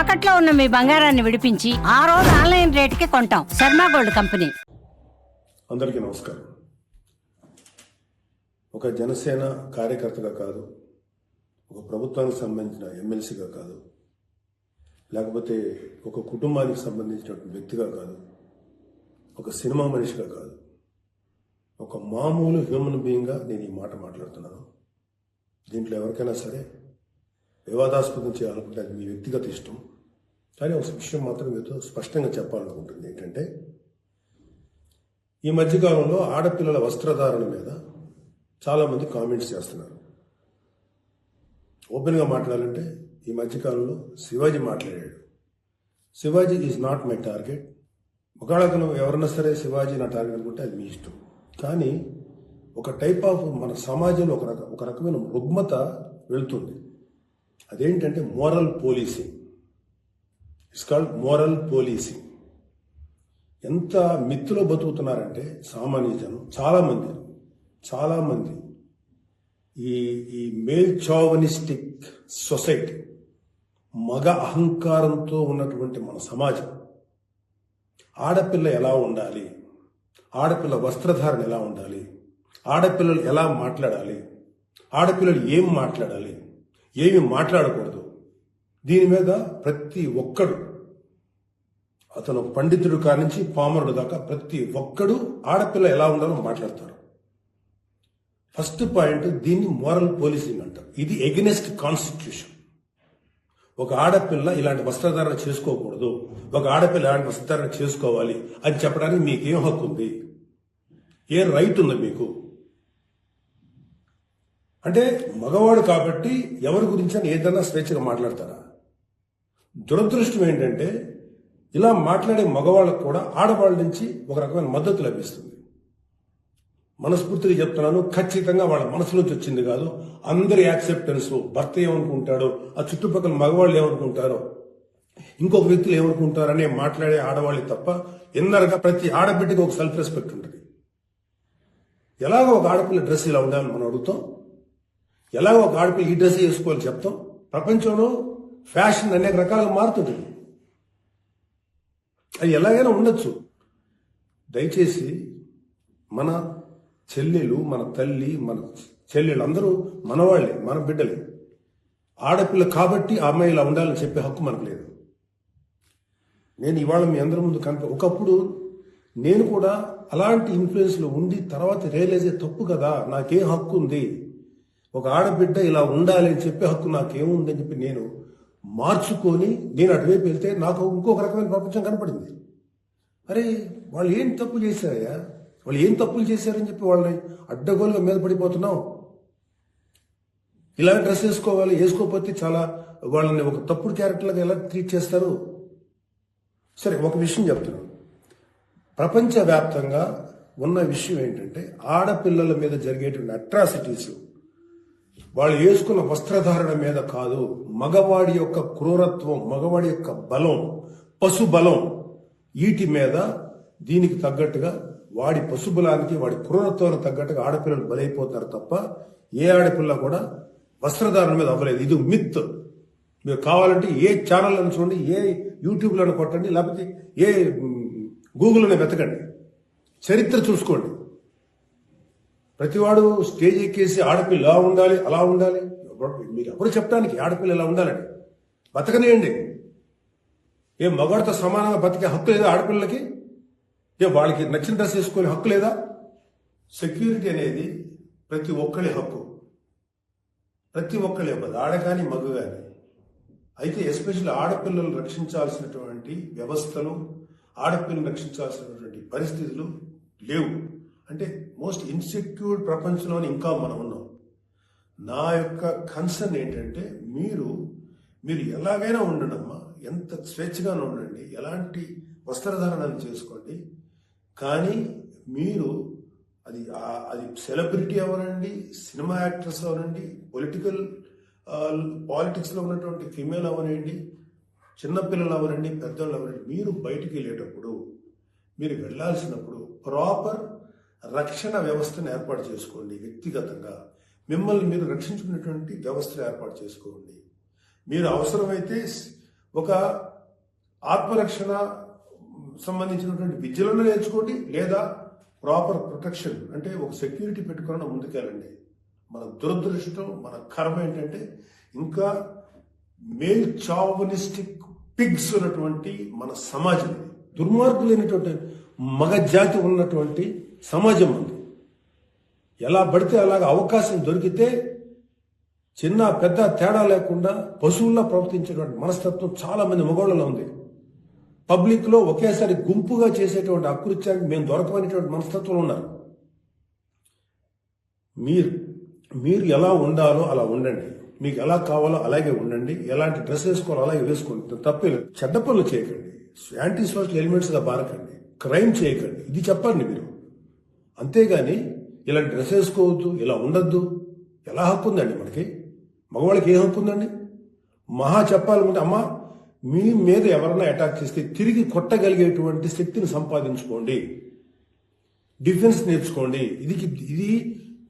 తాకట్లో ఉన్న మీ బంగారాన్ని విడిపించి ఆ రోజు ఆన్లైన్ రేటుకి కొంటాం. Sharma gold company. అందరికీ నమస్కారం. ఒక జనసేన కార్యకర్తగా కాదు ఒక ప్రభుత్వానికి సంబంధించిన ఎమ్మెల్సీగా కాదు లేకపోతే ఒక కుటుంబానికి సంబంధించినటువంటి వ్యక్తిగా కాదు ఒక సినిమా మనిషిగా కాదు ఒక మామూలు హ్యూమన్ బీయింగ్గా నేను ఈ మాట మాట్లాడుతున్నాను. దీంట్లో ఎవరికైనా సరే వివాదాస్పదం చేయాలనుకుంటే అది మీ వ్యక్తిగత ఇష్టం. కానీ ఒక విషయం మాత్రం మీతో స్పష్టంగా చెప్పాలనుకుంటుంది ఏంటంటే ఈ మధ్యకాలంలో ఆడపిల్లల వస్త్రధారణ మీద చాలామంది కామెంట్స్ చేస్తున్నారు. ఓపెన్గా మాట్లాడాలంటే ఈ మధ్యకాలంలో శివాజీ మాట్లాడాడు. Shivaji is not my target. ఒకవేళ అతను ఎవరన్నా సరే శివాజీ నా టార్గెట్ అనుకుంటే అది మీ ఇష్టం. కానీ ఒక టైప్ ఆఫ్ మన సమాజంలో ఒక రక ఒక రకమైన రుగ్మత వెళ్తుంది. అదేంటంటే moral policing. It's called moral policing. ఎంత మిత్తులో బతుకుతున్నారంటే సామాన్య జనం చాలామంది చాలామంది. ఈ ఈ మేల్ చావనిస్టిక్ సొసైటీ మగ అహంకారంతో ఉన్నటువంటి మన సమాజం. ఆడపిల్ల ఎలా ఉండాలి? ఆడపిల్ల వస్త్రధారణ ఎలా ఉండాలి? ఆడపిల్లలు ఎలా మాట్లాడాలి? ఆడపిల్లలు ఏం మాట్లాడాలి? ఏమి మాట్లాడకూడదు. దీని మీద ప్రతి ఒక్కడు అతను పండితుడు కానించి పామరుడు దాకా ప్రతి ఒక్కడు ఆడపిల్ల ఎలా ఉండాలో మాట్లాడతారు. ఫస్ట్ పాయింట్ దీన్ని మోరల్ పోలీసింగ్ అంటారు. ఇది ఎగెనెస్ట్ కాన్స్టిట్యూషన్. ఒక ఆడపిల్ల ఇలాంటి వస్త్రధారణ చేసుకోకూడదు. ఒక ఆడపిల్ల ఇలాంటి వస్త్రధారణ చేసుకోవాలి అని చెప్పడానికి మీకేం హక్కు ఉంది ఏ రైట్ ఉంది మీకు? అంటే మగవాడు కాబట్టి ఎవరి గురించి అని ఏదైనా స్వేచ్ఛగా మాట్లాడతారా? దురదృష్టం ఏంటంటే ఇలా మాట్లాడే మగవాళ్ళకు కూడా ఆడవాళ్ళ నుంచి ఒక రకమైన మద్దతు లభిస్తుంది. మనస్ఫూర్తిగా చెప్తున్నాను ఖచ్చితంగా వాళ్ళ మనసులోంచి వచ్చింది కాదు అందరి యాక్సెప్టెన్స్ భర్త ఏమనుకుంటాడో ఆ చుట్టుపక్కల మగవాళ్ళు ఏమనుకుంటారో ఇంకొక వ్యక్తులు ఏమనుకుంటారనే మాట్లాడే ఆడవాళ్ళు తప్ప ఎన్నరగా ప్రతి ఆడబిడ్డకి ఒక సెల్ఫ్ రెస్పెక్ట్ ఉంటుంది. ఎలాగో ఒక ఆడపిల్ల డ్రెస్ ఇలా ఉండాలని మనం అడుగుతాం ఎలాగో ఒక ఆడపిల్ల ఈ డ్రెస్ వేసుకోవాలని చెప్తాం. ప్రపంచంలో ఫ్యాషన్ అనేక రకాలుగా మారుతుంటుంది అది ఎలాగైనా ఉండొచ్చు. దయచేసి మన చెల్లెలు మన తల్లి మన చెల్లెలు అందరూ మనవాళ్ళే మన బిడ్డలే. ఆడపిల్ల కాబట్టి అమ్మాయి ఇలా ఉండాలని చెప్పే హక్కు మనకు లేదు. నేను ఇవాళ మీ అందరి ముందు కనిపి ఒకప్పుడు నేను కూడా అలాంటి ఇన్ఫ్లుయెన్స్లో ఉండి తర్వాత రియలైజ్ అయ్యే తప్పు కదా నాకే హక్కు ఉంది. ఒక ఆడబిడ్డ ఇలా ఉండాలి అని చెప్పే హక్కు నాకేముందని చెప్పి నేను మార్చుకొని నేను అటువైపు వెళ్తే నాకు ఇంకొక రకమైన ప్రపంచం కనపడింది. అరే వాళ్ళు ఏం తప్పు చేశారయ్యా? వాళ్ళు ఏం తప్పులు చేశారని చెప్పి వాళ్ళని అడ్డగోలుగా మీద పడిపోతున్నాం. ఇలా డ్రెస్ వేసుకోవాలి వేసుకోకపోతే చాలా వాళ్ళని ఒక తప్పుడు క్యారెక్టర్లుగా ఎలా ట్రీట్ చేస్తారు? సరే ఒక విషయం చెప్తున్నాను. ప్రపంచవ్యాప్తంగా ఉన్న విషయం ఏంటంటే ఆడపిల్లల మీద జరిగేటువంటి అట్రాసిటీస్ వాళ్ళు వేసుకున్న వస్త్రధారణ మీద కాదు మగవాడి యొక్క క్రూరత్వం మగవాడి యొక్క బలం పశు బలం వీటి మీద దీనికి తగ్గట్టుగా వాడి పశుబలానికి వాడి క్రూరత్వానికి తగ్గట్టుగా ఆడపిల్లలు బలైపోతారు తప్ప ఏ ఆడపిల్ల కూడా వస్త్రధారణ మీద అవ్వలేదు. ఇది మిత్ మీరు కావాలంటే ఏ ఛానల్లను చూడండి ఏ యూట్యూబ్లను కొట్టండి లేకపోతే ఏ గూగుల్లోనే వెతకండి. చరిత్ర చూసుకోండి. ప్రతివాడు స్టేజ్ ఎక్కేసి ఆడపిల్ల ఇలా ఉండాలి అలా ఉండాలి? మీరు ఎవరు చెప్పడానికి ఆడపిల్ల ఇలా ఉండాలని బతకనేయండి. ఏ మగవాడితో సమానంగా బతికే హక్కు లేదా ఆడపిల్లలకి? ఏ వాళ్ళకి నచ్చిన డ్రెస్ వేసుకునే హక్కు లేదా? సెక్యూరిటీ అనేది ప్రతి ఒక్కరి హక్కు. ప్రతి ఒక్కరి హక్కు. ఆడ కానీ మగ కానీ. అయితే ఎస్పెషల్లీ ఆడపిల్లలు రక్షించాల్సినటువంటి వ్యవస్థలు ఆడపిల్లలు రక్షించాల్సినటువంటి పరిస్థితులు లేవు. అంటే మోస్ట్ ఇన్సెక్యూర్డ్ ప్రపంచంలోనే ఇంకా మనం ఉన్నాం. నా యొక్క కన్సర్న్ ఏంటంటే మీరు మీరు ఎలాగైనా ఉండండమ్మా ఎంత స్వేచ్ఛగానే ఉండండి ఎలాంటి వస్త్రధారణలు చేసుకోండి కానీ మీరు అది అది సెలబ్రిటీ అవనండి సినిమా యాక్ట్రెస్ అవనండి పొలిటికల్ పాలిటిక్స్లో ఉన్నటువంటి ఫీమేల్ అవనండి చిన్నపిల్లలు అవనండి పెద్దలు అవనండి మీరు బయటికి వెళ్ళేటప్పుడు మీరు వెళ్ళాల్సినప్పుడు ప్రాపర్ రక్షణ వ్యవస్థను ఏర్పాటు చేసుకోండి వ్యక్తిగతంగా. మిమ్మల్ని మీరు రక్షించుకునేటువంటి వ్యవస్థను ఏర్పాటు చేసుకోండి. మీరు అవసరమైతే ఒక ఆత్మరక్షణ సంబంధించినటువంటి విద్యలను నేర్చుకోండి లేదా ప్రాపర్ ప్రొటెక్షన్ అంటే ఒక సెక్యూరిటీ పెట్టుకుని ముందుకెళ్ళండి. మన దురదృష్టం మన కర్మ ఏంటంటే ఇంకా మేల్ చావనిస్టిక్ పిగ్స్ ఉన్నటువంటి మన సమాజం దుర్మార్గులైనటువంటి మగ జాతి ఉన్నటువంటి సమాజం ఉంది. ఎలా పడితే అలాగ అవకాశం దొరికితే చిన్న పెద్ద తేడా లేకుండా పశువుల్లా ప్రవర్తించేటువంటి మనస్తత్వం చాలా మంది మగవాళ్ళలో ఉంది. పబ్లిక్లో ఒకేసారి గుంపుగా చేసేటువంటి అకృత్యానికి మేము దొరకమైనటువంటి మనస్తత్వం ఉన్నారు. మీరు మీరు ఎలా ఉండాలో అలా ఉండండి. మీకు ఎలా కావాలో అలాగే ఉండండి. ఎలాంటి డ్రెస్ వేసుకోవాలో అలాగే వేసుకోండి. తప్పే చెడ్డ పనులు చేయకండి. యాంటీ సోషల్ ఎలిమెంట్స్గా బారకండి క్రైమ్ చేయకండి. ఇది చెప్పండి మీరు. అంతేగాని ఇలా డ్రెస్ వేసుకోవద్దు ఇలా ఉండొద్దు. ఎలా హక్కు ఉందండి మనకి? మగవాళ్ళకి ఏ హక్కు ఉందండి? మహా చెప్పాలనుకుంటే అమ్మా మీ మీద ఎవరైనా అటాక్ చేస్తే తిరిగి కొట్టగలిగేటువంటి శక్తిని సంపాదించుకోండి. డిఫెన్స్ నేర్చుకోండి. ఇది ఇది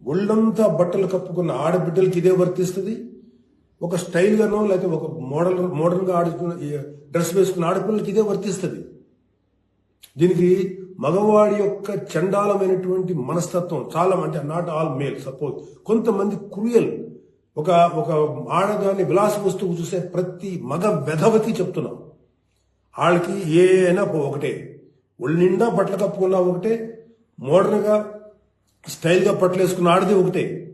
ఒళ్ళంతా బట్టలు కప్పుకున్న ఆడబిడ్డలకి ఇదే వర్తిస్తుంది. ఒక స్టైల్గానో లేకపోతే ఒక మోడల్ మోడల్గా గా ఆడుకున్న డ్రెస్ వేసుకున్న ఆడపిల్లలకి ఇదే వర్తిస్తుంది. దీనికి మగవాడి యొక్క చండాలమైనటువంటి మనస్తత్వం చాలా అంటే నాట్ ఆల్ మేల్ సపోజ్ కొంతమంది క్రూయల్. ఒక ఒక ఆడదాన్ని విలాస వస్తువు చూసే ప్రతి మగ వెధవకి చెప్తున్నాం. వాళ్ళకి ఏ అయినా ఒకటే. ఒళ్ళు నిండా బట్టలు కప్పుకున్నా ఒకటే. మోడర్న్గా స్టైల్గా స్టైల్ బట్టలు వేసుకున్న ఆడది ఒకటే.